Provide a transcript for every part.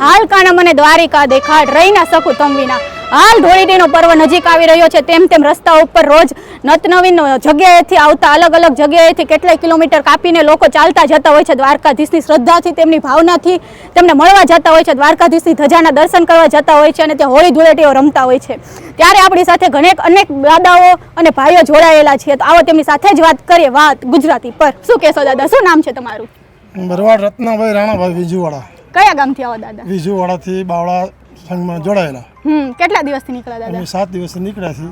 હાલ કાણા મને દ્વારિકા દેખાડ, રહી ના શકું તમ વિના. હાલ ધોળીટીનો પર્વ નજીક આવી રહ્યો છે, તેમ તેમ રસ્તા ઉપર રોજ નતનવીન જગ્યાએથી આવતા અલગ અલગ જગ્યાએથી કેટલાય કિલોમીટર કાપીને લોકો ચાલતા જતા હોય છે. દ્વારકાધીશની શ્રદ્ધાથી, તેમની ભાવનાથી તેમને મળવા જતા હોય છે. દ્વારકાધીશની ધજાના દર્શન કરવા જતા હોય છે અને ત્યાં હોળી ધૂળેટીઓ રમતા હોય છે. ત્યારે આપણી સાથે ઘણેક અનેક દાદાઓ અને ભાઈઓ જોડાયેલા છે. તો આવો તેમની સાથે જ વાત કરીએ. વાત ગુજરાતી પર. શું કહેશો દાદા? શું નામ છે તમારું? ભરવાડ રત્નાભાઈ રાણાભાઈ વિજુવાડા કયા ગામથી આવો દાદા? વિજુવાડાથી બાવળા સંઘમાં જોડાયેલા. હમ કેટલા દિવસથી નીકળ્યા દાદા? અમે સાત દિવસથી નીકળ્યા છીએ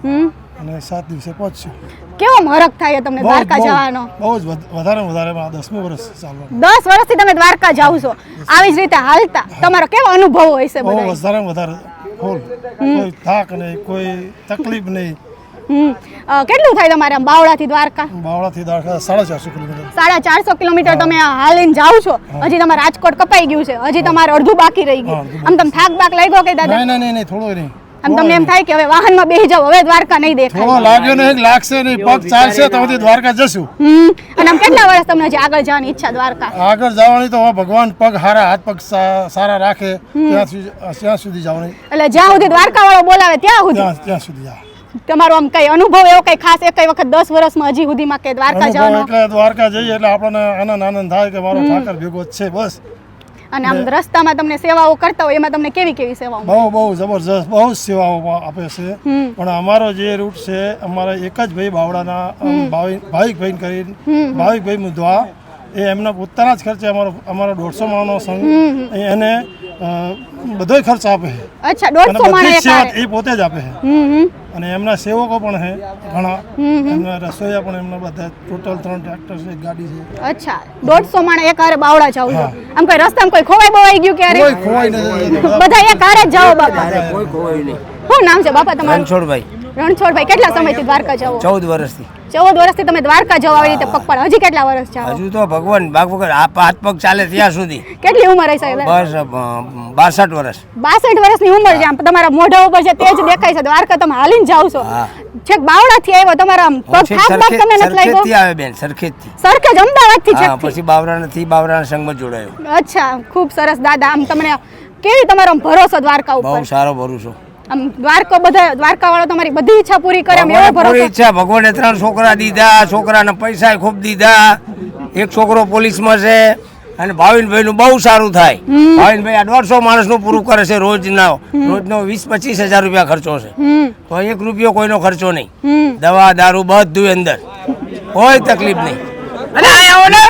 અને સાત દિવસે પહોંચશું કેવો મરક થાય તમને દ્વારકા જવાનો? બહુ જ વધ- વધારે વધારે દસમું વર્ષ ચાલવાનું. દસ વર્ષથી તમે દ્વારકા જાવ છો. આવી જ રીતે હાલતા. તમારો કેવો અનુભવ હોય છે બહુ વધારે વધારે ફૂલ કોઈ થાક નહીં કોઈ તકલીફ નહીં. હમ. કેટલું થાય તમારે આમ બાવળાથી દ્વારકા? બાવળાથી દ્વારકા સાડા ચારસો કિલોમીટર. સાડા ચારસો કિલોમીટર તમે આ હાલીને જાઓ છો? હજી તમારે રાજકોટ કપાઈ ગયું છે. હજી તમારે અડધું બાકી રહી ગયું. આમ તમે થાક બાક લાગ્યો કે દાદા? નહીં નહીં નહીં નહીં થોડો નહીં. આમ તમને એમ થાય કે હવે વાહનમાં બેસી જાવ હવે દ્વારકા નહીં થોડો લાગ્યો નહીં લાગશે નહીં. પગ ચાલશે તો બધી દ્વારકા જશું. હમ. અને આમ કેટલા વર્ષ તમને હજી આગળ જવાની ઈચ્છા દ્વારકા? આગળ જવાની તો ભગવાન પગ હારા હાથ પગ સારા રાખે. ત્યાં સુધી ત્યાં સુધી જવાની. એટલે જ્યાં સુધી દ્વારકા વાળો બોલાવે ત્યાં સુધી? ત્યાં સુધી જાવ તમારો આમ કઈ અનુભવ એવો કઈ ખાસ? એક વખત દસ વર્ષમાં હજી સુધીમાં કે દ્વારકા જવાનો? એટલે દ્વારકા જઈએ એટલે આપણને આનંદ આનંદ થાય કે મારો ઠાકર ભેગો છે બસ. અને આમ રસ્તામાં તમને સેવાઓ કરતા હોય એમાં તમને કેવી કેવી સેવાઓ બહુ બહુ જબરજસ્ત બહુ સેવાઓ આપે છે. પણ અમારો જે રૂટ છે અમારા એક જ ભાઈ બાવડાના ભાવિક ભાઈ કરી ભાવિક ભાઈ મુધવા એ એમના પોતાના જ ખર્ચે અમારો અમારો દોઢસો માણસનો સંઘ એને અ, બધોય ખર્ચ આપે છે. અચ્છા દોઢસો બધી માણસ સેવા એ પોતે જ આપે છે. અને એમના સેવકો પણ છે ઘણા. એમના રસોઈયા પણ એમના બધા ટોટલ ત્રણ ટ્રેક્ટર છે ગાડી છે. અચ્છા દોઢસો માણસ એક હારે બાવળા જાવ. આમ કોઈ રસ્તામાં કોઈ ખોવાઈ બવાઈ ગયું ક્યારે કોઈ ખોવાઈ નથી. બધા એક હારે જાવ જાઓ બાપા. કોઈ ખોવાઈ નહીં. શું નામ છે બાપા તમારું? રણછોડભાઈ. રણછોડભાઈ કેટલા સમયથી દ્વારકા જાઓ? ચૌદ વર્ષથી. ચૌદ વર્ષથી તમે દ્વારકા જાઓ આવી રીતે પગપાળા. હજી કેટલા વર્ષ જાઓ? હજુ તો ભગવાન બાગ વગર આ હાથ પગ ચાલે ત્યાં સુધી. કેટલી ઉંમર હશે? બસ બાસઠ વર્ષ. બાસઠ વર્ષની ઉંમર છે. તમારા મોઢા ઉપર છે તે જ દેખાય છે. દ્વારકા તમે હાલીને જાઓ છો. છેક બાવડા થી આવ્યો તમારા પગ થાક બાક તમને નથી લાગ્યો? સરખેજથી આવે બેન સરખેજથી. સરખેજ અમદાવાદથી છે પછી બાવરાનાથી બાવરાના સંઘમાં જોડાયો. અચ્છા ખૂબ સરસ. દાદા આમ તમને કેવી તમારો ભરોસો દ્વારકા ઉપર? બહુ સારો ભરોસો. આમ દ્વારકો બધા દ્વારકા વાળો તમારી બધી ઈચ્છા પૂરી કરે એવો ભગવાને ભરોસો. ઈચ્છા ભગવાને ત્રણ છોકરા દીધા છોકરાના પૈસા ખૂબ દીધા. એક છોકરો પોલીસમાં છે અને ભાવિનભાઈ નું બહુ સારું થાય. ભાવિનભાઈ આ દોઢસો માણસનું પૂરું કરે છે રોજના. રોજનો વીસ પચીસ હજાર રૂપિયા ખર્ચો છે. તો એક રૂપિયો કોઈનો ખર્ચો નહીં. દવા દારૂ બધું અંદર. કોઈ તકલીફ નહીં. અને આયા ને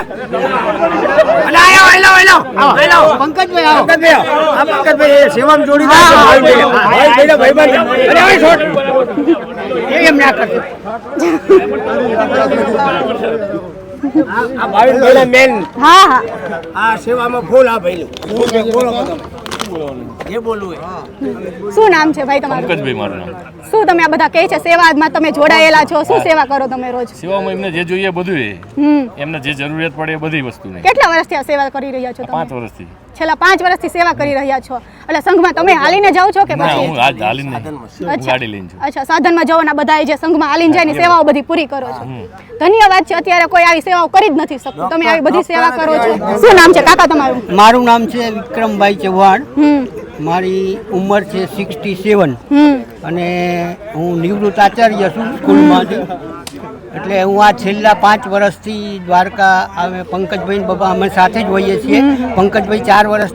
અને આયા આવો, આયલો, આયલો. પંકજભાઈ આવો. પંકજભાઈ આવો. આ પંકજભાઈ એ સેવામાં જોડી હા, ભાઈ ભાઈ ભાઈ અરે ઓય છોડ. એ એમ ના કરતો. આ આ ભાવિનભાઈના મેન હા હા આ સેવામાં ફૂલ આ ભાઈ છે? બોલો શું નામ છે ભાઈ તમારું? પંકજભાઈ મારું નામ. શું તમે આ બધા કહે છે સેવામાં તમે જોડાયેલા છો? શું સેવા કરો તમે રોજ? સેવામાં એમને જે જોઈએ બધું એમને જે જરૂરિયાત પડે એ બધી વસ્તુ કેટલા વર્ષથી આ સેવા કરી રહ્યા છો પાંચ વર્ષથી. છેલ્લા પાંચ વર્ષથી સેવા કરી રહ્યા છો. એટલે સંઘમાં તમે હાલીને જાઓ છો કે પછી? હું આજ હાલીને અચ્છા. ગાડી લઈને છું અચ્છા સાધનમાં જવાના બધા જે સંઘમાં હાલીને જાય ની સેવાઓ બધી પૂરી કરો છો. ધન્યવાદ છે અત્યારે કોઈ આવી સેવાઓ કરી જ નથી શકતું. તમે આવી બધી સેવા કરો છો. શું નામ છે? કાકા તમારું? મારું નામ છે વિક્રમભાઈ ચૌહાણ. મારી ઉંમર છે સિક્સટી સેવન. હમ. અને હું નિવૃત્ત આચાર્ય છું સ્કૂલમાંથી. એટલે હું આ છેલ્લા પાંચ વર્ષથી દ્વારકા અમે પંકજભાઈ બાબા અમે સાથે જ હોઈએ છીએ. પંકજભાઈ ચાર વર્ષ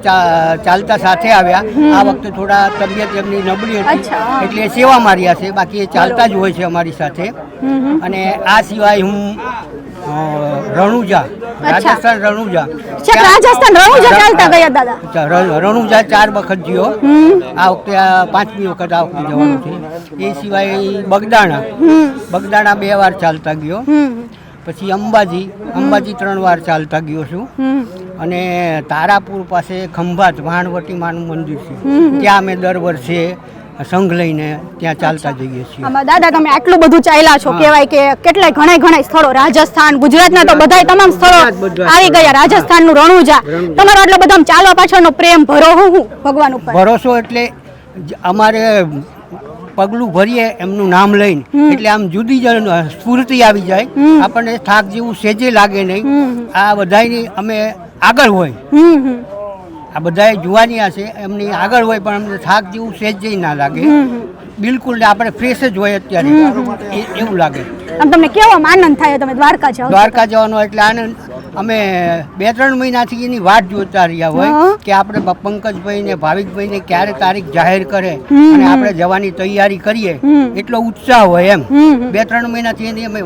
ચાલતા સાથે આવ્યા. આ વખતે થોડા તબિયત એમની નબળી હતી. એટલે એ સેવા માર્યા છે. બાકી એ ચાલતા જ હોય છે અમારી સાથે. અને આ સિવાય હું રણુજા. રાજસ્થાન રણુજા. છેક રાજસ્થાન રણુજા ચાલતા ગયા દાદા? રણુજા ચાર વખત ગયો આ વખતે આ પાંચમી વખત આ વખતે જવાનું છે. એ સિવાય બગદાણા. બગદાણા બે વાર ચાલતા ગયો. પછી અંબાજી. અંબાજી ત્રણ વાર ચાલતા ગયો છું. અને તારાપુર પાસે ખંભાત વાણવટી માનું મંદિર છે. ત્યાં અમે દર વર્ષે સંઘ લઈને ત્યાં ચાલતા જઈએ છીએ. આમાં દાદા તમે આટલું બધું ચાલ્યા છો કહેવાય કે કેટલાય ઘણા ઘણા સ્થળો રાજસ્થાન ગુજરાતના તો બધાય તમામ સ્થળો. આવી ગયા રાજસ્થાનનું રણુજા. તમારો આટલો બધો ચાલવા પાછળનો પ્રેમ ભરો હું ભગવાન ઉપર? ભરોસો એટલે અમારે પગલું ભરીએ એમનું નામ લઈને. એટલે આમ જુદી જ સ્ફૂર્તિ આવી જાય. આપણને થાક જેવું સેજે લાગે નહીં. આ બધાયની અમે આગળ હોય. આ બધાએ જુવાનિયા છે એમની આગળ હોય પણ અમને થાક જેવું સેજ જઈ ના લાગે. બિલકુલ ને આપણે ફ્રેશ જ હોય અત્યારે. એવું લાગે. આમ તમને કેવો આનંદ થાય તમે દ્વારકા જાઓ દ્વારકા જવાનો એટલે આનંદ. અમે બે ત્રણ મહિનાથી એની વાટ જોતા રહ્યા હોય કે આપણે પંકજભાઈ ને ભાવિકભાઈ ને ક્યારે તારીખ જાહેર કરે અને આપણે જવાની તૈયારી કરીએ. એટલો ઉત્સાહ હોય એમ. બે ત્રણ મહિનાથી એની અમે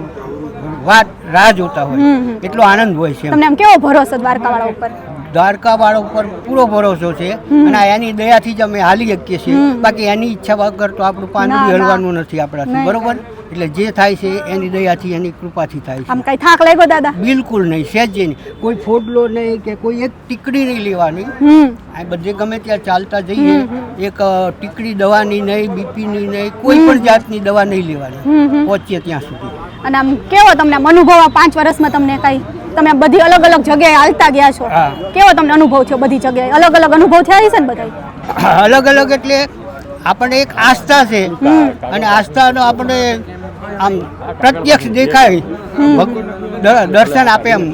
વાત રાહ જોતા હોય. એટલો આનંદ હોય છે તમને આમ કેવો ભરોસો દ્વારકા વાળા ઉપર? દ્વારકા વાળા ઉપર પૂરો ભરોસો છે અને એની દયાથી જ અમે હાલી શકીએ છીએ. બાકી એની ઈચ્છા વગર તો આપણું પાનું હલવાનું નથી આપણાથી બરોબર? એટલે જે થાય છે એની દયાથી એની કૃપાથી થાય છે. આમ કઈ થાક લાગ્યો દાદા? બિલકુલ નહીં સહેજે નહીં. કોઈ ફોડલો નહીં કે કોઈ એક ટીકડી નહીં લેવાની. આ બધે ગમે ત્યાં ચાલતા જઈએ એક ટીકડી દવાની નહીં બીપીની નહીં કોઈ પણ જાતની દવા નહીં લેવાની. પહોંચીએ ત્યાં સુધી. અને આમ કેવો તમને અનુભવ આ પાંચ વર્ષમાં તમને કઈ? તમે બધી અલગ અલગ જગ્યાએ હાલતા ગયા છો. કેવો તમને અનુભવ થયો બધી જગ્યાએ? અલગ અલગ અનુભવ થયા છે ને બધા અલગ અલગ એટલે આપણને એક આસ્થા છે. અને આસ્થાનો આપણે આમ પ્રત્યક્ષ દેખાય. દર્શન આપે એમ.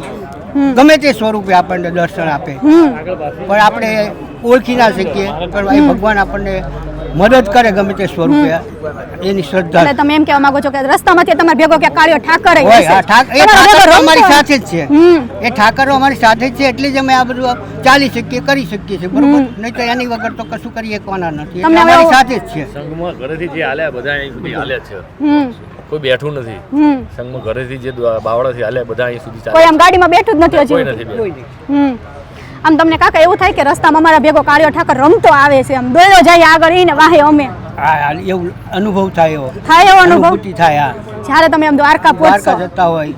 ગમે તે સ્વરૂપે આપણને દર્શન આપે. પણ આપણે ઓળખી ના શકીએ. પણ ભગવાન આપણને મદદ કરે ગમે તે સ્વરૂપે. એની શ્રદ્ધા. એટલે તમે એમ કહેવા માંગો છો કે રસ્તામાંથી તમારે ભેગો કે કાળિયો ઠાકર હોય એ ઠાકર અમારી સાથે જ છે. એ ઠાકરો અમારી સાથે જ છે એટલે જ અમે આ બધું ચાલી શકીએ કરી શકીએ છીએ. બરોબર? નહીં તો એની વગર તો કશું કરી શકવાના નથી. અમારી સાથે જ છે. સંઘમાં ઘરેથી જે હાલ્યા બધા અહીં સુધી હાલ્યા છે. કોઈ બેઠું નથી. સંઘમાં ઘરેથી જે બાવળાથી હાલ્યા બધા અહીં સુધી કોઈ આમ ગાડીમાં બેઠું જ નથી કોઈ નથી હમ. આમ તમને કાકા એવું થાય કે રસ્તામાં અમારા ભેગો કાળિયો ઠાકર રમતો આવે છે આમ દોડ્યો જાય આગળ ઈને વાહે અમે. હા એવું અનુભવ થાય એવો. થાય એવો અનુભવ? થાય હા. જ્યારે તમે આમ દ્વારકા દ્વારકા જતા હોય.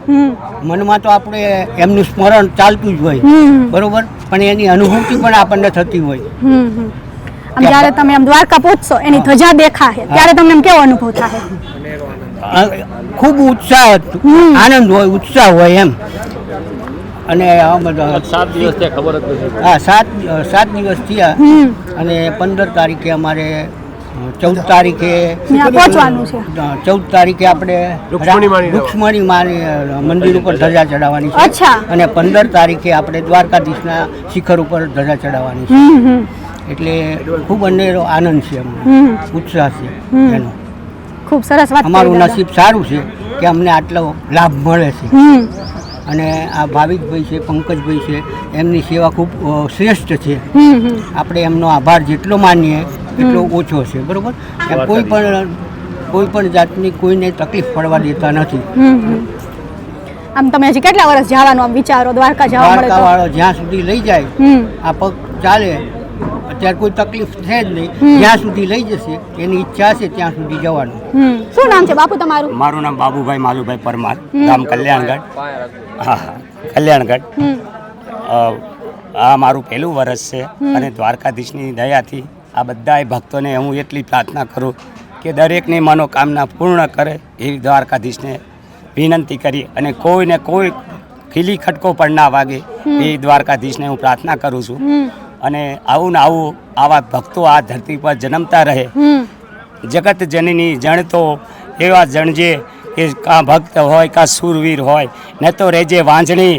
મનમાં તો આપણે એમનું સ્મરણ ચાલતું જ હોય. બરોબર? પણ એની અનુભૂતિ પણ આપણને થતી હોય. આમ જ્યારે તમે આમ દ્વારકા પહોંચશો એની ધજા દેખાશે. ત્યારે તમને એમ કેવો અનુભવ થાય ખૂબ ઉત્સાહ આનંદ હોય ઉત્સાહ હોય એમ. અને આ સાત દિવસ થયા ખબર જ નથી હા સાત સાત દિવસ થયા. અને પંદર તારીખે અમારે ચૌદ તારીખે ચૌદ તારીખે આપણે રૂક્ષ્મણી માની મંદિર ઉપર ધજા ચડાવવાની છે. અને પંદર તારીખે આપણે દ્વારકાધીશના શિખર ઉપર ધજા ચડાવવાની છે. એટલે ખૂબ અનેરો આનંદ છે અમને. ઉત્સાહ છે એનો. ખૂબ સરસ વાત અમારું નસીબ સારું છે કે અમને આટલો લાભ મળે છે. અને આ ભાવિકભાઈ છે પંકજભાઈ છે એમની સેવા ખૂબ શ્રેષ્ઠ છે. આપણે એમનો આભાર જેટલો માનીએ એટલો ઓછો છે બરોબર? એમ કોઈ પણ કોઈ પણ જાતની કોઈને તકલીફ પડવા દેતા નથી. આમ તમે હજી કેટલા વર્ષ જવાનું આમ વિચારો દ્વારકા જવા મળે દ્વારકા તો? વાળો જ્યાં સુધી લઈ જાય આ પગ ચાલે અત્યારે કોઈ તકલીફ છે જ નહીં. જ્યાં સુધી લઈ જશે એની ઈચ્છા છે ત્યાં સુધી જવાનું. શું નામ છે બાપુ તમારું? મારું નામ બાબુભાઈ માલુભાઈ પરમાર ગામ કલ્યાણગઢ. હા હા. કલ્યાણગઢ. આ મારું પહેલું વર્ષ છે અને દ્વારકાધીશની દયાથી આ બધાય ભક્તોને હું એટલી પ્રાર્થના કરું કે દરેકની મનોકામના પૂર્ણ કરે એવી દ્વારકાધીશને વિનંતી કરી અને કોઈને કોઈ ખીલી ખટકો પણ ના વાગે એ દ્વારકાધીશને હું પ્રાર્થના કરું છું. અને આવું ને આવું આવા ભક્તો આ ધરતી પર જન્મતા રહે. જગત જનની જણ તો એવા જણજે કે કાં ભક્ત હોય કાં સુરવીર હોય ન તો રેજે વાંજણી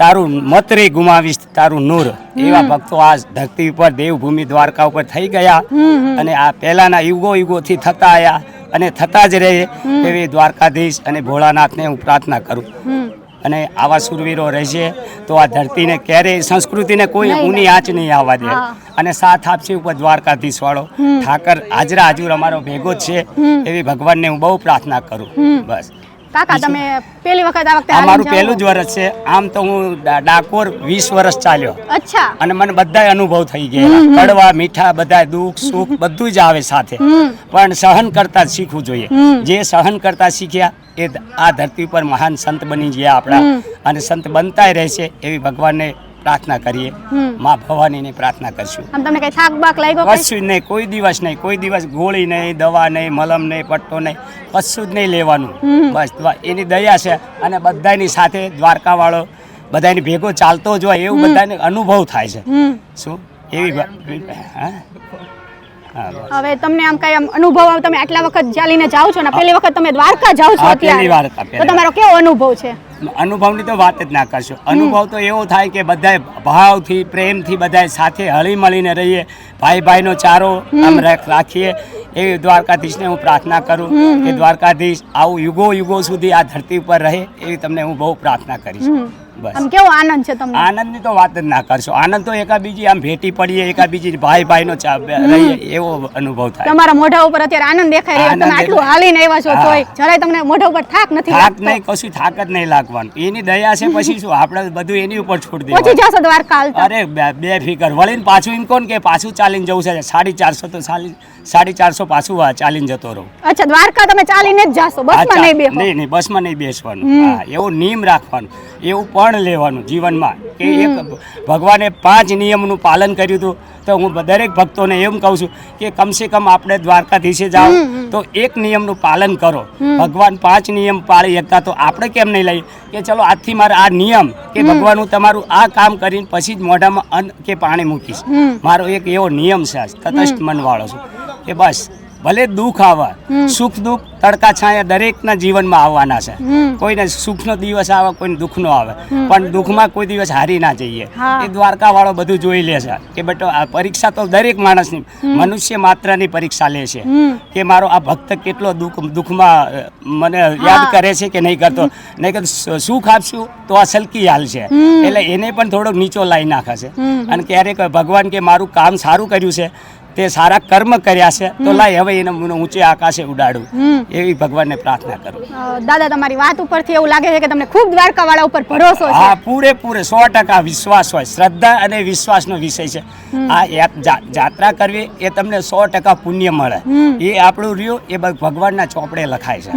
તારું મત રે ગુમાવીશ તારું નૂર. એવા ભક્તો આ ધરતી ઉપર દેવભૂમિ દ્વારકા ઉપર થઈ ગયા. અને આ પહેલાના યુગો યુગોથી થતા આવ્યા અને થતા જ રહે એવી દ્વારકાધીશ અને ભોળાનાથને હું પ્રાર્થના કરું. અને આવા સુરવીરો રહેશે તો આ ધરતીને ક્યારેય સંસ્કૃતિને કોઈ ઊની આંચ નહીં આવવા દે. અને સાથ આપશે ઉપર દ્વારકાધીશ વાળો. ઠાકર હાજરા હાજુર અમારો ભેગો જ છે. એવી ભગવાનને હું બહુ પ્રાર્થના કરું. બસ. કાકા તમે પહેલી વખત આ વખતે આ મારું પહેલું જ? વર્ષ છે. આમ તો હું ડાકોર વીસ વર્ષ ચાલ્યો. અચ્છા. અને મને બધાય અનુભવ થઈ ગયા કડવા મીઠા બધા દુઃખ સુખ બધું જ આવે સાથે. પણ સહન કરતા શીખવું જોઈએ. જે સહન કરતા શીખ્યા એ આ ધરતી ઉપર મહાન સંત બની ગયા આપણા. અને સંત બનતાય રહેશે એવી ભગવાનને પ્રાર્થના કરીએ. મા ભવાનીની પ્રાર્થના કરશું. આમ તમને કઈ થાક બાક લાગ્યો કશું નહીં કોઈ દિવસ નહીં કોઈ દિવસ ગોળી નહીં દવા નહીં મલમ નહીં પટ્ટો નહીં કશું જ નહીં લેવાનું. બસ એની દયા છે અને બધાની સાથે દ્વારકાવાળો બધાની ભેગો ચાલતો જ હોય એવું બધાને અનુભવ થાય છે. શું? એવી હવે તમને આમ કઈ અનુભવ તમે આટલા વખત ચાલીને જાઓ છો ને પહેલી વખત તમે દ્વારકા જાઓ છો અત્યારે. તો તમારો કેવો અનુભવ છે? અનુભવની તો વાત જ ના કરશો. અનુભવ તો એવો થાય કે બધાય ભાવથી પ્રેમથી બધાએ સાથે હળી મળીને રહીએ ભાઈ ભાઈનો ચારો આમ રાખ- રાખીએ. એવી દ્વારકાધીશને હું પ્રાર્થના કરું કે દ્વારકાધીશ આવું યુગો યુગો સુધી આ ધરતી ઉપર રહે એવી તમને હું બહુ પ્રાર્થના કરીશ. બસ. આમ કેવો આનંદ છે તમને? આનંદની તો વાત જ ના કરશો. આનંદ તો એકાબીજી આમ ભેટી પડીએ એકાબીજી ભાઈ ભાઈનો એવો અનુભવ થાય. તમારા મોઢા ઉપર અત્યારે આનંદ દેખાય રહ્યો. તમે આટલું હાલીને આવ્યા છો તોય જરાય તમને મોઢા ઉપર થાક નથી થાક નહીં કશું થાક જ નહીં લાગવાનું. એની દયા છે પછી શું? આપણે બધું એની ઉપર છોડી પહોંચી પછી જશો દ્વારકા અરે બે- ફિકર. વળીને પાછું એમ કોણ કે પાછું ચાલીને જવું છે? સાડી ચારસો તો સાડી ચારસો પાછું ચાલીને જતો રહું. અચ્છા દ્વારકા તમે ચાલીને જ જાશો? બસમાં નહીં બેહો. નહીં નહીં બસમાં નહીં બેસવાનું. એવો નિયમ રાખવાનું. એવું પણ લેવાનું જીવનમાં. કે એક ભગવાને પાંચ નિયમનું પાલન કર્યું હતું તો હું દરેક ભક્તોને એમ કહું છું કે કમસે કમ આપણે દ્વારકાધીશે જાઓ તો એક નિયમનું પાલન કરો. ભગવાન પાંચ નિયમ પાળી શકતા તો આપણે કેમ નહીં લઈએ કે ચલો આજથી મારે આ નિયમ કે ભગવાન હું તમારું આ કામ કરીને પછી જ મોઢામાં અન્ન કે પાણી મૂકીશ. મારો એક એવો નિયમ છે તટસ્થ મનવાળો છું. કે બસ. ભલે દુઃખ આવે સુખ દુઃખ તડકા છાયા દરેકના જીવનમાં આવવાના છે. કોઈને સુખનો દિવસ આવે કોઈને દુઃખનો આવે. પણ દુઃખમાં કોઈ દિવસ હારી ના જઈએ. એ દ્વારકા વાળો બધું જોઈ લે છે કે બેટો આ પરીક્ષા તો દરેક માણસની મનુષ્ય માત્રની પરીક્ષા લે છે. કે મારો આ ભક્ત કેટલો દુઃખ દુઃખમાં મને યાદ કરે છે કે નહીં કરતો. નહીં કે સુખ આપશું તો આ સલકી હાલ છે. એટલે એને પણ થોડોક નીચો લાવી નાખે છે. અને ક્યારેક ભગવાન કે મારું કામ સારું કર્યું છે તે સારા કર્મ કર્યા છે તો લાય હવે એને હું ઊંચે આકાશે ઉડાડું. એવી ભગવાનને પ્રાર્થના કરું. દાદા તમારી વાત ઉપરથી એવું લાગે છે કે તમને ખૂબ દ્વારકા વાળા ઉપર ભરોસો છે. હા પૂરેપૂરે સો ટકા વિશ્વાસ હોય શ્રદ્ધા અને વિશ્વાસનો વિષય છે. આ જાત્રા કરવી એ તમને સો ટકા પુણ્ય મળે. એ આપણું રહ્યું એ ભગવાનના ચોપડે લખાય છે.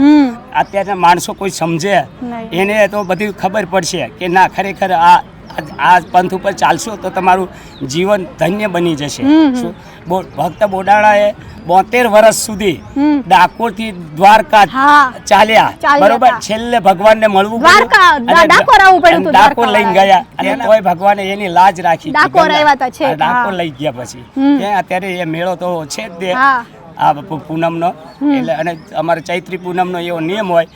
અત્યારના માણસો કોઈ સમજે. એને તો બધી ખબર પડશે કે ના ખરેખર આ આ- પંથ ઉપર ચાલશો તો તમારું જીવન ધન્ય બની જશે. ભક્ત બોડાણાએ બોતેર વર્ષ સુધી ડાકોરથી દ્વારકા ચાલ્યા. બરોબર? છેલ્લે છેલ્લે ભગવાનને મળવું. ડાકોર લઈને ગયા. અને કોઈ ભગવાને એની લાજ રાખી. ડાકોર. લઈ ગયા પછી. અત્યારે એ મેળો તો છે જ. આ પૂનમનો. એટલે અને અમારે ચૈત્રી પૂનમનો એવો નિયમ હોય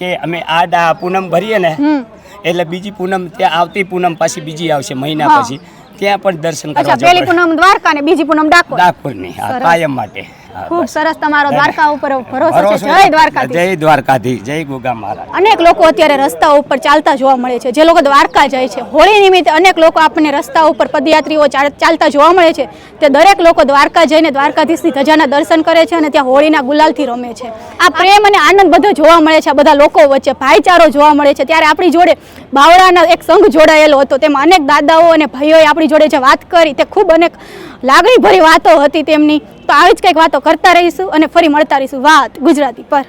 કે અમે આ ડા પૂનમ ભરીએ ને એટલે બીજી પૂનમ ત્યાં આવતી પૂનમ પાછી બીજી આવશે મહિના પછી. ત્યાં પણ દર્શન કરવા જવું પૂનમ દ્વારકા ને બીજી પૂનમ ડાકોર. ડાકોરની કાયમ માટે. ખૂબ સરસ તમારો દ્વારકા ઉપર ભરોસો છે. જય દ્વારકાધીશ. જય દ્વારકાધીશ. જય ગોગા મહારાજ. અનેક લોકો અત્યારે રસ્તા ઉપર ચાલતા જોવા મળે છે. જે લોકો દ્વારકા જાય છે હોળી નિમિત્તે અનેક લોકો આપણને રસ્તા ઉપર પદયાત્રીઓ ચાલતા જોવા મળે છે. તે દરેક લોકો દ્વારકા જઈને દ્વારકાધીશની ધજાના દર્શન કરે છે અને ત્યાં હોળીના ગુલાલથી રમે છે. આ પ્રેમ અને આનંદ બધો જોવા મળે છે. બધા લોકો વચ્ચે ભાઈચારો જોવા મળે છે. ત્યારે આપણી જોડે બાવળાના એક સંઘ જોડાયેલો હતો. તેમાં અનેક દાદાઓ અને ભાઈઓએ આપણી જોડે જે વાત કરી તે ખૂબ અનેક લાગણીભરી વાતો હતી તેમની. તો આવી જ કંઈક વાતો કરતા રહીશું અને ફરી મળતા રહીશું. વાત ગુજરાતી પર.